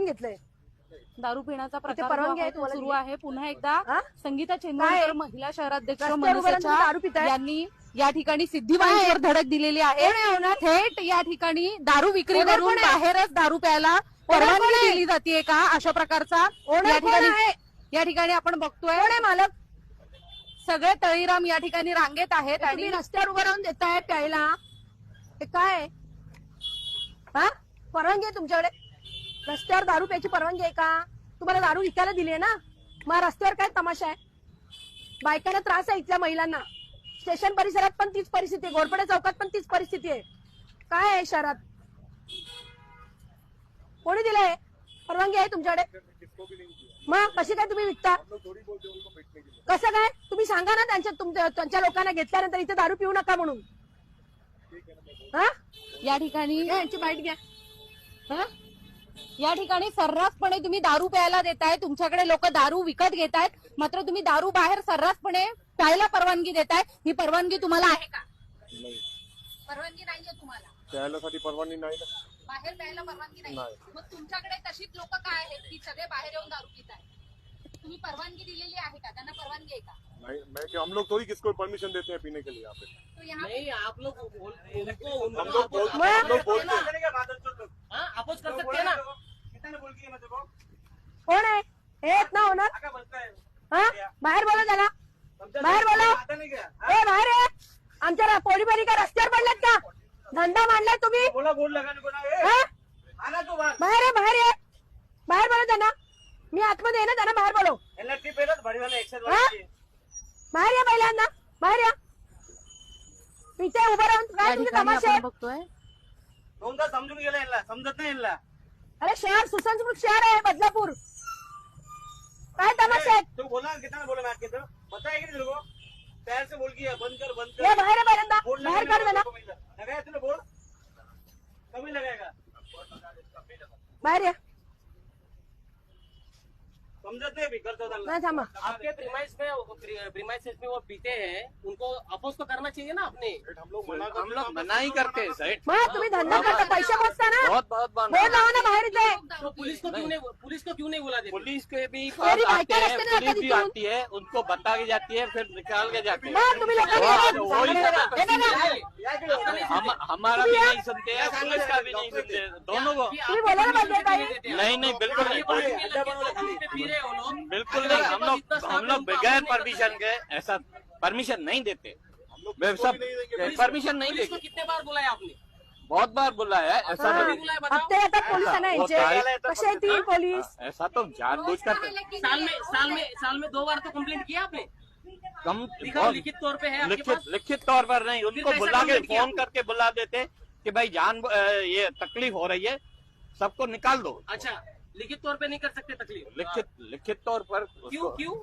आपण घेतलंय दारू पिण्याचा प्रकार परवानगी आहे तुम्हाला सुरू? आहे पुन्हा एकदा? संगीता काय? चेंबूरकर महिला शहराध्यक्ष दारू पिताय? यांनी या ठिकाणी सिद्धिबाईंवर धडक दिलेली आहे थेट या ठिकाणी दारू विक्री करून? बाहेरच दारू प्यायला परवानगी? दिली जाते का अशा प्रकारचा या कोण ठिकाणी आहे? या ठिकाणी आपण बघतोय मालक सगळे तळीराम या ठिकाणी रांगेत आहेत आणि रस्त्यावर उभं राहून देताय प्यायला काय? हा परवानगी आहे तुमच्याकडे रस्त्यावर दारू प्यायची परवानगी आहे का? तुम्हाला दारू विकायला दिली आहे ना? मग रस्त्यावर काय तमाशा आहे? बायकांना त्रास आहे इथल्या महिलांना. स्टेशन परिसरात पण तीच परिस्थिती आहे. घोरपडे चौकात पण तीच परिस्थिती आहे. काय आहे शहरात कोणी दिलंय? परवानगी आहे तुमच्याकडे? मग कशी काय तुम्ही विकता? कसं काय? तुम्ही सांगा ना त्यांच्या तुमच्या त्यांच्या लोकांना घेतल्यानंतर इथे दारू पिऊ नका म्हणून. हा? या ठिकाणी यांची बाईट घ्या. हा? या ठिकाणी सर्रासपणे तुम्ही दारू प्यायला देताय तुमच्याकडे लोक दारू विकत घेतायत मात्र तुम्ही दारू बाहेर सर्रासपणे प्यायला परवानगी देताय ही परवानगी तुम्हाला आहे का? नाही. परवानगी नाहीये तुम्हाला? त्यासाठी परवानगी नाही ना. बाहेर प्यायला परवानगी नाही. नाही. मग तुमच्याकडे तशीच लोक काय आहेत की सगळे बाहेर येऊन दारू पित आहेत तुम्ही परवानगी दिलेली आहे का? त्यांना परवानगी आहे का? नहीं मैं कि हम लोग थोड़ी किसको परमिशन देते हैं पीने के लिए यहाँ पे तो यहाँ नहीं आप लोग बोल- उनको हम उनको लोग बोल अपोज- हम लोग बोलते. हैं हाँ, अपोज कर सकते हैं ना कोण आहे? हे आहेत ना ओनर? हा? बाहेर बोला त्याला बाहेर बोला. ए बाहेर आहे आमच्या पोळी बरी का रस्त्यावर पडल्यात का? धंदा मांडलाय तुम्ही? हा? बाहर बाहेर आहे बाहेर आहे बाहेर बोला त्यांना. मी आतमध्ये आहे ना त्यांना बाहेर बोलव. हा? बाहेर या पहिल्यांदा. बाहेर या. इथे उभं राहून या काय तुमचे तमाशे? आहेत? बघतोय. दोनदा समजून गेला यांना. समजत नाही यांना. अरे शहर सुसंस्कृत शहर आहे बदलापूर. काय तमाशे आहेत तू बोला कितना बोला मैं आपके तो पता है कि नहीं तेरे को पैर से बोल किया बंद कर. बंद ये कर बाहेर आहे बोल बाहेर काढ देना लगाया तूने बोल. कभी लगाएगा बाहेर या. समझत नहीं करता था नाही आपके प्रीमाइस में प्रीमाइसेस में वो पीते हैं उनको अपोज तो करना चाहिए ना अपने हम लोग मना हम लोग मना ही करते हैं तुम्ही धंदा करता पैसे मोजता ना बहुत बहुत बोल बना लावा ना बाहेर तो पुलिस को क्यों नहीं पुलिस को क्यों नहीं बुला देते पुलिस के भी आते हैं पुलिस भी आती है उनको बता के जाती है फिर निकाल के जाती हैं हे हमारा भी नहीं सुनते हैं पुलिस का भी नहीं सुनते दोनों को नहीं नहीं बिल्कुल नहीं हो बिल्कुल नहीं हम लोग हम लोग बगैर परमिशन के ऐसा परमिशन नहीं देते। सब परमिशन नहीं देते। कितने बार बुलाया आपने? बहुत बार बुला है ऐसा हा. बुलाया हप्ते येतात पोलिसांना तारीख- कसे येतील पोलीस? ऐसा तो जानबूझ कर साल में साल में साल में दो बार तो कंप्लेंट किया आपने? कम लिखित तौर पे है आपके लिखित पास? लिखित तौर पर नहीं उनको बुला के फ़ोन करके बुला देते कि भाई जान ये तकलीफ़ हो रही है सबको निकाल दो। अच्छा लिखित तौर पे नहीं कर सकते तकलीफ़। लिखित लिखित तौर पर क्यों क्यों?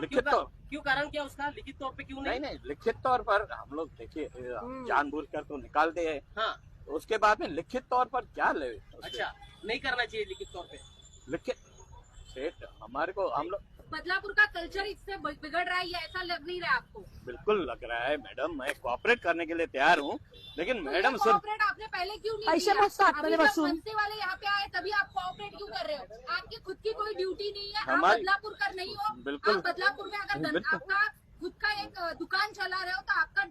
लिखित तौर क्यों कारण क्या उसका? लिखित तौर पे क्यों नहीं? नहीं नहीं लिखित तौर पर हम लोग देखिए जानबूझकर जानबूझ कर तो निकालते हैं। हाँ। उसके बाद में लिखित तौर पर क्या ले अच्छा नहीं करना चाहिए लिखित तौर पे। लिखित सेठ हमारे को हम लोग बदलापुर का कल्चर इससे बिगड़ रहा है ये ऐसा लग नहीं रहा है आपको? बिल्कुल लग रहा है मैडम। मैं कोऑपरेट करने के लिए तैयार हूँ लेकिन मैडम तो सिर्फ़ कोऑपरेट आपने पहले क्यों नहीं किया? वाले यहाँ पे आए तभी आप कोऑपरेट क्यों कर रहे हो? आपकी खुद की कोई ड्यूटी नहीं है आप बदलापुर कर नहीं हो। बिल्कुल। बदलापुर में अगर आपका खुद का एक दुकान चला रहे हो तो आपका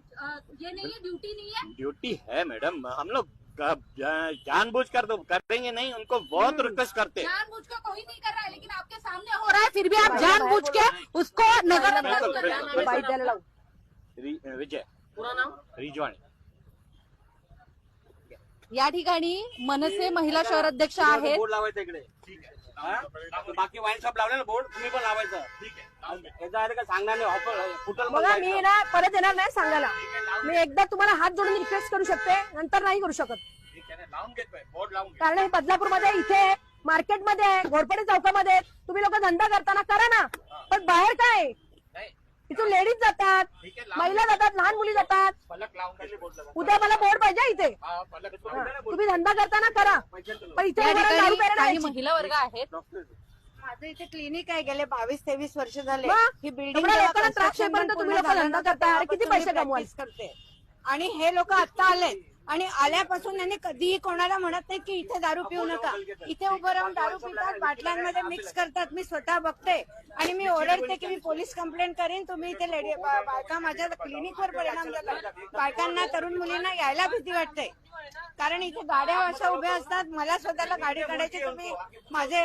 ये नहीं है ड्यूटी नहीं है। ड्यूटी है मैडम। हम लोग जानबूझ कर तो करेंगे नहीं उनको बहुत रिक्वेस्ट करते हैं। जानबूझ कर कोई नहीं कर रहा है लेकिन आपके सामने हो रहा है फिर भी आप जानबूझ के उसको नज़र विजय। पूरा नाम? रिजवाणी या ठिकाणी मनसे महिला शहर अध्यक्ष आहेत. हा? बाकी वाईन शॉप लावले ना बोर्ड तुम्ही पण लावायचं. एकदा आलं का सांगणार नाही ऑफर फुटल पण बघा मी. ना परत येणार नाही सांगायला. मी एकदा तुम्हाला हात जोडून रिक्वेस्ट करू शकते नंतर नाही करू शकत. लावून घेतोय बोर्ड लावून कारण हे बदलापूरमध्ये इथे मार्केटमध्ये आहे घोरपडे चौकामध्ये आहे. तुम्ही लोक धंदा करताना करा ना. पण बाहेर काय? इथून लेडीज जातात महिला जातात लहान मुली जातात. उद्या मला बोर्ड पाहिजे इथे. तुम्ही धंदा करताना करा. पण इथे काही. महिला वर्ग आहेत. माझं इथे क्लिनिक आहे गेले बावीस तेवीस वर्ष झाले? ही बिल्डिंग त्रास तुम्ही लोकं धंदा. अरे किती पैसे practice करते. आणि हे लोक आता आले आणि आल्यापासून यांनी कधीही कोणाला म्हणत नाही की इथे दारू पिऊ नका. इथे उभं राहून दारू पितात बाटल्यांमध्ये मिक्स करतात. मी स्वतः बघते आणि मी ओरडते की मी पोलीस कंप्लेंट करेन. तुम्ही इथे लेडी बायका माझ्या क्लिनिकवर परिणाम झाला. बायकांना तरुण मुलींना यायला भीती वाटते. कारण इथे गाड्या अशा उभ्या असतात मला स्वतःला गाडी काढायची तुम्ही माझे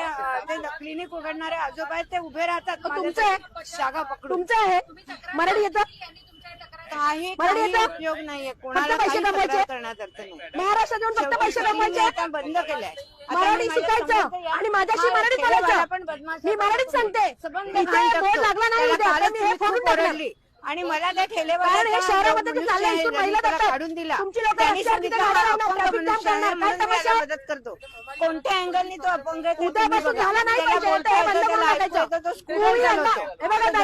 क्लिनिक उघडणारे आजोबा आहेत ते उभे राहतात तुमचं आहे? जागा पकडून. तुमचं आहे? मराठी येतं? काही येतं? उपयोग नाहीये कोणाला पैसे काही कमवायचे? तक्रार करण्यात अर्थ नाही महाराष्ट्रात येऊन फक्त शेवटी पैसे कमवायचे आता बंद केलंय आता मराठी माझ्या शिकायचं समोरचं या- आणि माझ्याशी हा, मराठी पण बदमाश मी. मराठीत सांगते सबंध इथे घाण टाकतो. बोर्ड लागला नाही त्याला उद्या तर कालच मी हे मी फोडून खूप टाकणार ओरडली. आणि मला त्या कारण हे ठेलेवाला शहरामध्ये ते चाललंय, इथून महिला जातात. काढून दिला तुमची लोकं त्यांनी रस्त्यावर तिथे सांगितलं गाड्या हा लावणार, अपंग traffic jam मनुष्य आहे, करणार. म्हणून काय मी याला तमाशा? मदत करतो कोणत्या अँगलनी तो अपंग आहे ते तुम्ही उद्यापासून बघा. झाला नाही त्याला पाहिजे, बोलता ते येतं, बंद त्याला करून ऐकू टाकायचं. येतं, तो scooter तुम्ही चालवतो. धंदा- हे बघा तो दादा, धंदा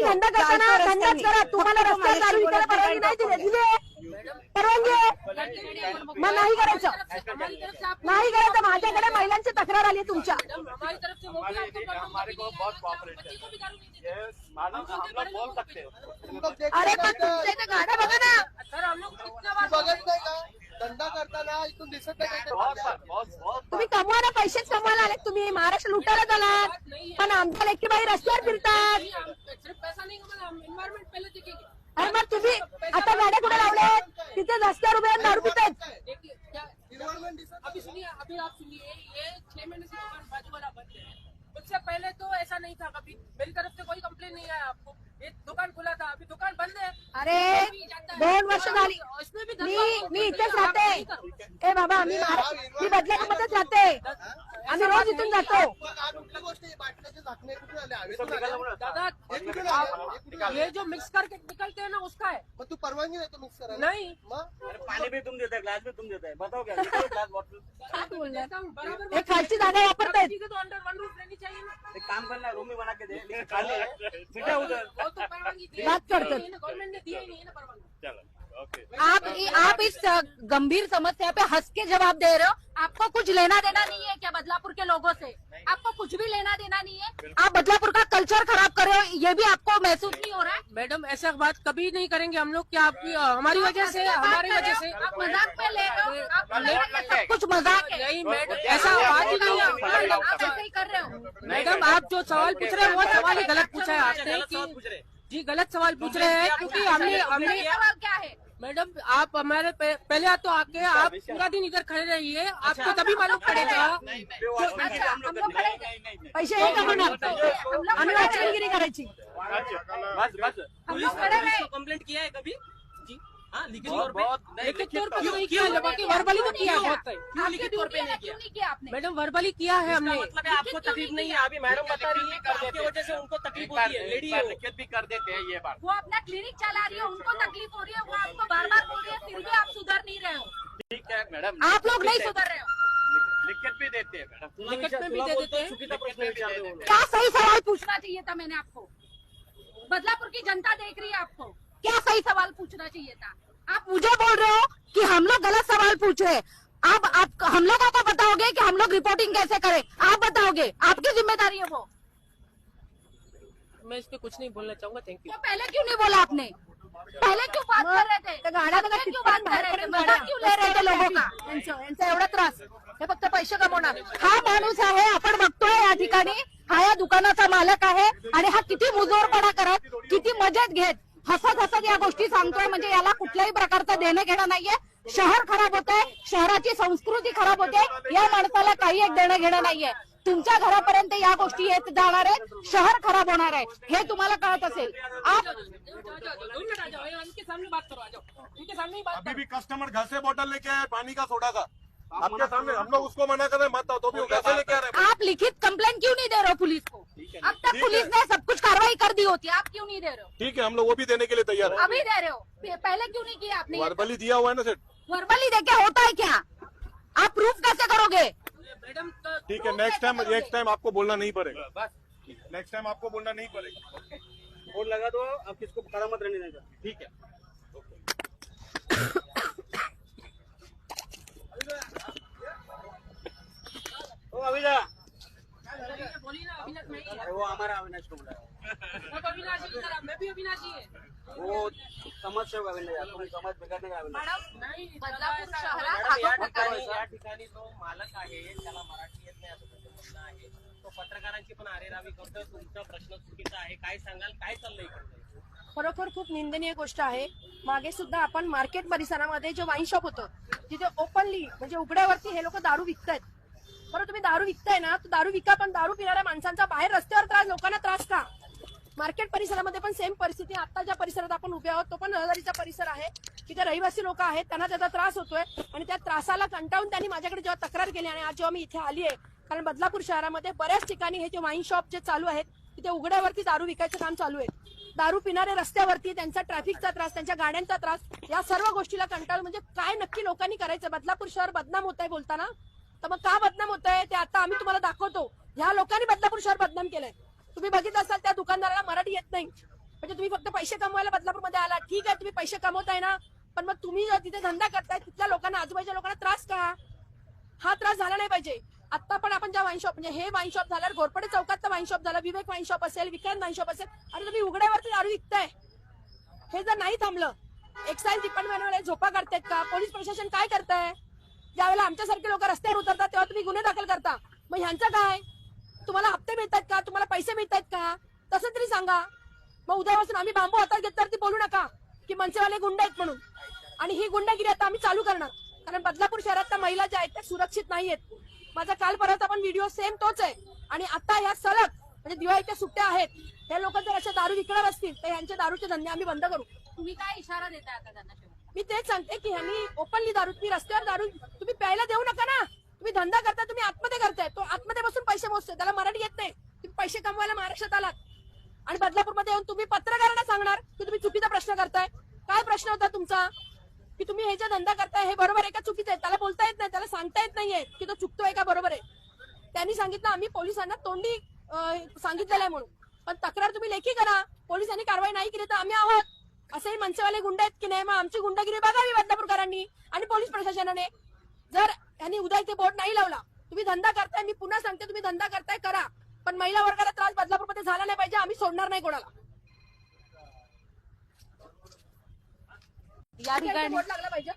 तुम्ही. धंदा करताना धंदाच. करा. तुम्हाला रस्त्यावर माझ्याशी विकायला परवानगी नाही दिली. दिली? परवानगी आहे. मग नाही करायचं. नाही करायचं. माझ्याकडे महिलांची तक्रार आली तुमच्या. मैडम हम लोग बोल सकते हो अरे पण तुमच्या इथे गाड्या बघा ना. बघत नाही का? धंदा करताना इथून दिसत नाही तुम्ही कमवायला पैसेच कमवायला आलेत तुम्ही महाराष्ट्र लुटायला झालात पण आमच्या लेखी बाई रस्त्यावर फिरतात. अरे मग तुम्ही आता गाड्या कुठे लावल्यात? तिथे रस्त्यावर उभे दारू अभी सुनिए अभी आप सुनिए ये छह महीने से दुकान बाजू वाला बंद है। उससे पहले तो ऐसा नहीं था कभी मेरी तरफ से कोई कंप्लेन नहीं आया आपको ये दुकान खुला था अभी दुकान बंद है अरे दोन वर्ष झाली इसमें भी मी मी इथेच राहते ए बाबा मी मी बदलापूरमध्येच राहते आम्ही रोज इथून जातो? दादा? ये जो मिक्स करके निकलते हैं ना उसका है। मग तू परवानगी देतो मिक्स करायला? नहीं। पानी भी तुम देते हैं ग्लास भी तुम देते हैं? बताओ क्या ग्लास बॉटल खालची तो अंडर वन रूफ चाहिए ना। एक काम करना रूम बना के दे लेकिन खाली है। उधर वो तो परवानगी दी बात करते। गवर्नमेंट ने ही नहीं है ना परवानगी। आप आप इस गंभीर समस्या पे हंस के जवाब दे रहे हो। आपको कुछ लेना देना नहीं है क्या बदलापुर के लोगों से? आपको कुछ भी लेना देना नहीं है। आप बदलापुर का कल्चर खराब कर रहे हो ये भी आपको महसूस नहीं हो रहा है? मैडम ऐसा बात कभी नहीं करेंगे हम लोग क्या आपकी हमारी वजह से हमारी वजह से। आप मज़ाक में ले रहे हो सब कुछ मज़ाक नहीं मैडम ऐसा बात ही। नहीं है आप ऐसे ही कर रहे हो। मैडम आप जो सवाल पूछ रहे हैं वो सवाल ही गलत पूछा है आपने। जी गलत सवाल पूछ रहे हैं क्योंकि हमने हमने सवाल क्या है? मैडम आप हमारे पे- पहले तो आके आप पूरा दिन इधर खड़े रहिए आपको तभी मालूम पड़ेगा पैसे हे हम लोग आम्ही वाचनगिरी करायची कंप्लेंट किया है कभी हाँ लिखित तौर पे लिखित तौर पर नहीं किया वर्बली तो किया है बहुत क्यों लिखित तौर पे नहीं किया? क्यों? नहीं किया आपने? मैडम वर्बली किया है हमने। मतलब आपको तकलीफ़ नहीं है अभी मैडम बता रही है आपकी वजह से उनको तकलीफ़ होती है लेडी लिखित भी कर देते हैं ये बात। वो अपना क्लिनिक चला रही है उनको तकलीफ़ हो रही है वो आपको बार बार बोल रही है फिर भी आप सुधर नहीं रहे हो। ठीक है मैडम। आप लोग नहीं सुधर रहे हो। लिखित भी देते हैं मैडम। लिखित में भी दे देते हैं। चुकीचा प्रश्न विचारते हो। क्या सही सवाल पूछना चाहिए था मैंने आपको? बदलापुर की जनता देख रही है आपको। क्या सही सवाल पूछना चाहिए था। आप मुझे बोल रहे हो कि हम लोग गलत सवाल पूछ। रहे हैं। अब आप हम लोगों को बताओगे कि हम लोग रिपोर्टिंग कैसे करें? आप बताओगे। आपकी जिम्मेदारी है वो। मैं इस पे कुछ नहीं बोलना चाहूंगा थैंक यू तो पहले क्यों नहीं बोला आपने? पहले क्यों बात कर रहे थे? क्यों बात कर रहे थे? क्यों ले रहे थे लोगों का? यांचं यांचा एवढा त्रास। हे फक्त पैसे कमवणार हा माणूस आहे आपण बघतोय या ठिकाणी. हा या दुकानाचा मालक आहे. आणि हा किती मुजोरपणा करत किती मजेत घेत. हसत हसत या गोष्टी सांगतोय. म्हणजे याला कुठल्याही प्रकारचं देणं घेणं नाहीये. शहर खराब होत आहे शहराची संस्कृती खराब होते. या माणसाला काही एक देणं घेणं नाहीये. तुमच्या घरापर्यंत या गोष्टी येत जाणार आहेत. शहर खराब होणार आहे. हे तुम्हाला कळत असेल. अभी भी कस्टमर घर से बोतल लेके आए पानी का सोडा का आपके सामने हम लोग उसको मना कर रहे मत तो भी वो घर से लेके आ रहे आप लिखित कंप्लेंट क्यों नहीं दे रहे हो पुलिस को? अब तक ठीक पुलिस है। ने सब कुछ कार्रवाई कर दी होती आप क्यों नहीं दे रहे हो? ठीक है हम लोग वो भी देने के लिए तैयार है। अभी दे रहे हो। पहले क्यों नहीं किया आपने? वर्बली दिया हुआ है ना सेठ? वर्बली देके होता है क्या? आप प्रूफ कैसे करोगे? मैडम ठीक है नेक्स्ट टाइम नेक्स्ट टाइम आपको बोलना नहीं पड़ेगा। बस नेक्स्ट टाइम आपको बोलना नहीं पड़ेगा। बोर्ड लगा दो अब किसको करामत रहने देगा। ठीक है ओ अभिजा बोलिए ना अविनाश मैं ही है अरे वो हमारा अविनाश कुमार है अब अविनाश ही इधर आ, मैं भी अविनाशी है वो समझ से अविनाश तुम्ही समज बिघडणे का अविनाश नहीं बदलापूर ऐसा- शहरात मॅडम, या आगो ठिकाणी प्रकार या ठिकाणी जो मालक आहे त्याला मराठी येत नाही असं तुमचं म्हणणं आहे. तो पत्रकारांची पण आरेरावी करतोय. तुमचा प्रश्न चुकीचा आहे. काय सांगाल? काय चाललंय इकडे खरोखर खूप निंदनीय गोष्ट आहे. मागे सुद्धा आपण मार्केट परिसरामध्ये जे वाईन शॉप होतं तिथे ओपनली म्हणजे उघड्यावरती हे लोक दारू विकतायत. बरं तुम्ही दारू विकताय ना तर दारू विका पण दारू पिणाऱ्या माणसांचा बाहेर रस्त्यावर त्रास लोकांना त्रास का? मार्केट परिसरामध्ये पण सेम परिस्थिती. आता ज्या परिसरात आपण उभे आहोत तो पण रहदारीचा परिसर आहे. तिथे रहिवासी लोक आहेत त्यांना त्याचा त्रास होतोय. आणि त्या त्रासाला कंटाळून त्यांनी माझ्याकडे जेव्हा तक्रार केली आणि आज जेव्हा मी इथे आली आहे कारण बदलापूर शहरामध्ये बऱ्याच ठिकाणी हे जे वाईन शॉप जे चालू आहेत तिथे उघड्यावरती दारू विकायचं काम चालू आहे. दारू पिणारे रस्त्यावरती त्यांचा ट्रॅफिकचा त्रास त्यांच्या गाड्यांचा त्रास या सर्व गोष्टीला कंटाळून म्हणजे काय नक्की लोकांनी करायचं? बदलापूर शहर बदनाम होत आहे बोलताना. तर मग का बदनाम होत आहे ते आता आम्ही तुम्हाला दाखवतो. ह्या लोकांनी बदलापूर शहर बदनाम केलंय. तुम्ही बघितलं असाल त्या दुकानदाराला मराठी येत नाही. म्हणजे तुम्ही फक्त पैसे कमवायला बदलापूरमध्ये आला ठीक आहे तुम्ही पैसे कमवताय ना पण मग तुम्ही तिथे धंदा करताय तिथल्या लोकांना आजूबाजूच्या लोकांना त्रास का? हा त्रास झाला नाही पाहिजे. आता पण आपण ज्या वाईन शॉप म्हणजे हे वाईन शॉप झालं घोरपडे चौकात वाईन शॉप झालं विवेक वाईन शॉप असेल विक्रांत वाईन शॉप असेल आणि तुम्ही उघड्यावरती दारू विकताय. हे जर नाही थांबलं एक्साईज डिपार्टमेंटवाले झोपा काढतायत का? पोलीस प्रशासन काय करताय? ज्यावेळेला आमच्यासारखे लोक रस्त्यावर उतरतात तेव्हा तुम्ही गुन्हे दाखल करता. मग ह्यांचं काय? तुम्हाला हप्ते मिळतात का? तुम्हाला पैसे मिळतात का? तसं तरी सांगा. मग उद्यापासून आम्ही बांबू हातात घेतल्यावर ती बोलू नका की मनसेवाले गुंड आहेत म्हणून. आणि ही गुंडगिरी आता आम्ही चालू करणार. कारण बदलापूर शहरात त्या महिला ज्या आहेत त्या सुरक्षित नाहीयेत. माझा काल परत आपण व्हिडिओ सेम तोच आहे. आणि आता ह्या सलग म्हणजे दिवाळीच्या सुट्ट्या आहेत. हे लोक जर अशा दारू विकणार असतील तर यांचे दारूचे धंदे आम्ही बंद करू. तुम्ही काय इशारा देताय आता त्यांना शेवटी? मी तेच सांगते की ह्यांनी ओपनली दारू तुम्ही रस्त्यावर दारू तुम्ही प्यायला देऊ नका ना. तुम्ही धंदा करताय तुम्ही आतमध्ये करताय. तो आतमध्ये बसून पैसे मोजतोय. त्याला मराठी येत नाही. तुम्ही पैसे कमवायला महाराष्ट्रात आलात. आणि बदलापूरमध्ये येऊन तुम्ही पत्रकारांना सांगणार की तुम्ही चुकीचा प्रश्न करताय. काय प्रश्न होता तुमचा? की तुम्ही हे जे धंदा करताय हे बरोबर आहे का चुकीचं आहे? त्याला बोलता येत नाही. त्याला सांगता येत नाहीये की तो चुकतोय का बरोबर आहे. त्यांनी सांगितलं आम्ही पोलिसांना तोंडी सांगितलेलं आहे म्हणून. पण तक्रार तुम्ही लेखी करा. पोलिसांनी कारवाई नाही केली तर आम्ही आहोत. असेही मनसेवाले गुंड आहेत की नाही? मग आमची गुंडगिरी बघावी बदलापूरकरांनी आणि पोलीस प्रशासनाने. जर यांनी उद्या इथे बोर्ड नाही लावला. तुम्ही धंदा करताय मी पुन्हा सांगते तुम्ही धंदा करताय करा. पण महिला वर्गाला त्रास बदलापूरमध्ये झाला नाही पाहिजे आम्ही सोडणार नाही कोणाला. या ठिकाणी बोर्ड लागला पाहिजे.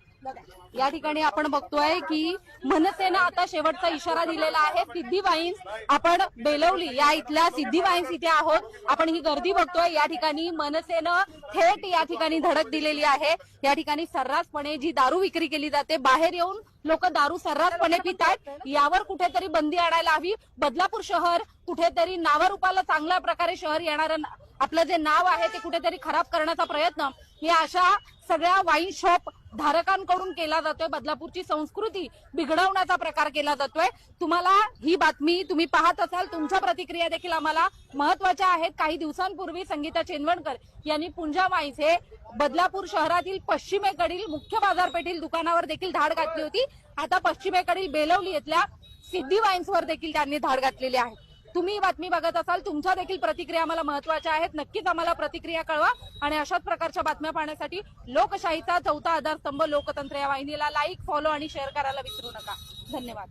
या ठिकाणी आपण बघतोय की मनसेनं आता शेवटचा इशारा दिलेला आहे. सिद्धी वाईन्स आपण बेलवली या इथल्या सिद्धी वाईन्स इथे आहोत. आपण ही गर्दी बघतोय. या ठिकाणी मनसेनं थेट या ठिकाणी धडक दिलेली आहे. या ठिकाणी सर्रासपणे जी दारू विक्री केली जाते बाहेर येऊन लोक दारू सर्रासपणे पितायत. यावर कुठेतरी बंदी आणायला हवी. बदलापूर शहर कुठेतरी नावारूपाला चांगल्या प्रकारे शहर येणारं आपलं जे नाव आहे ते कुठेतरी खराब करण्याचा प्रयत्न. या अशा सगळ्या वाईन शॉप धारकांकडून केला जातोय. बदलापूरची संस्कृती बिघडवण्याचा प्रकार केला जातोय. तुम्हाला ही बातमी तुम्ही पाहत असाल तुमच्या प्रतिक्रिया देखील आम्हाला महत्त्वाच्या आहेत. काही दिवसांपूर्वी संगीता चेनवणकर यांनी पुंजा वाईन्स हे बदलापूर शहरातील पश्चिमेकडील मुख्य बाजारपेठील दुकानावर देखील धाड घातली होती. आता पश्चिमेकडील बेलवली येथल्या सिद्धी वाईन्सवर देखील त्यांनी धाड घातलेली आहे. तुम्ही बातमी बघत असाल तुमच्या देखील प्रतिक्रिया आम्हाला महत्त्वाच्या आहेत. नक्कीच आम्हाला प्रतिक्रिया कळवा आणि अशाच प्रकारच्या बातम्या पाहण्यासाठी लोकशाहीचा चौथा आधारस्तंभ लोकतंत्र या वाहिनीला लाईक फॉलो आणि शेअर करायला विसरू नका. धन्यवाद.